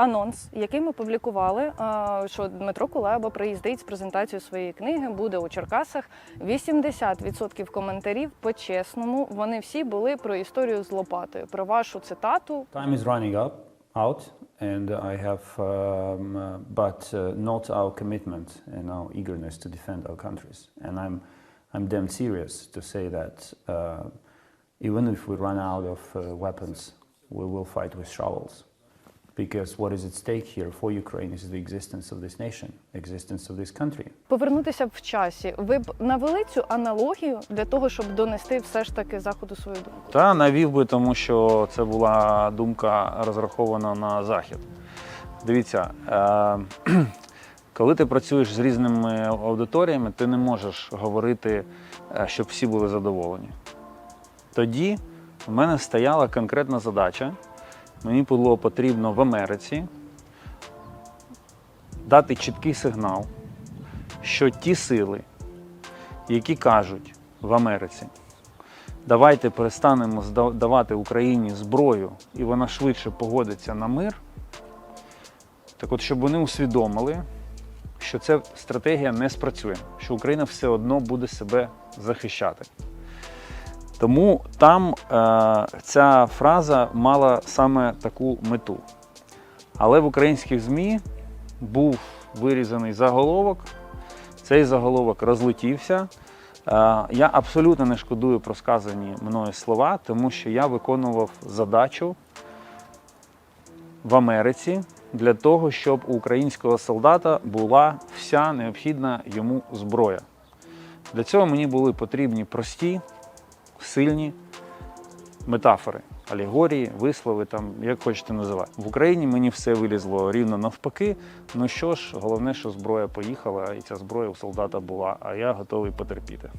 анонс, який ми публікували, е, що Дмитро Кулеба приїздить з презентацією своєї книги, буде у Черкасах. 80% коментарів по-чесному. Вони всі були про історію з Лопатою, про вашу цитату. Time is running up, out, and I have, um, uh, but uh, not our commitment and our eagerness to defend our countries. And I'm, I'm damn serious to say that uh, even if we run out of uh, weapons, we will fight with shovels. Because what is at stake here for Ukraine is the existence of this nation, existence of this country. Повернутися б в часі. Ви б навели цю аналогію для того, щоб донести все ж таки заходу свою думку. Та навів би, тому що це була думка розрахована на захід. Дивіться, е, коли ти працюєш з різними аудиторіями, ти не можеш говорити, е, щоб всі були задоволені. Тоді в мене стояла конкретна задача. Мені було потрібно в Америці дати чіткий сигнал, що ті сили, які кажуть в Америці, давайте перестанемо давати Україні зброю, і вона швидше погодиться на мир. Так от, щоб вони усвідомили, що ця стратегія не спрацює, що Україна все одно буде себе захищати. Тому там е, ця фраза мала саме таку мету. Але в українських ЗМІ був вирізаний заголовок, цей заголовок розлетівся. Е, Я абсолютно не шкодую про сказані мною слова, тому що я виконував задачу в Америці для того, щоб у українського солдата була вся необхідна йому зброя. Для цього мені були потрібні прості, сильні метафори, алегорії, вислови, там, як хочете називати. В Україні мені все вилізло рівно навпаки. Ну що ж, головне, що зброя поїхала, і ця зброя у солдата була, а я готовий потерпіти.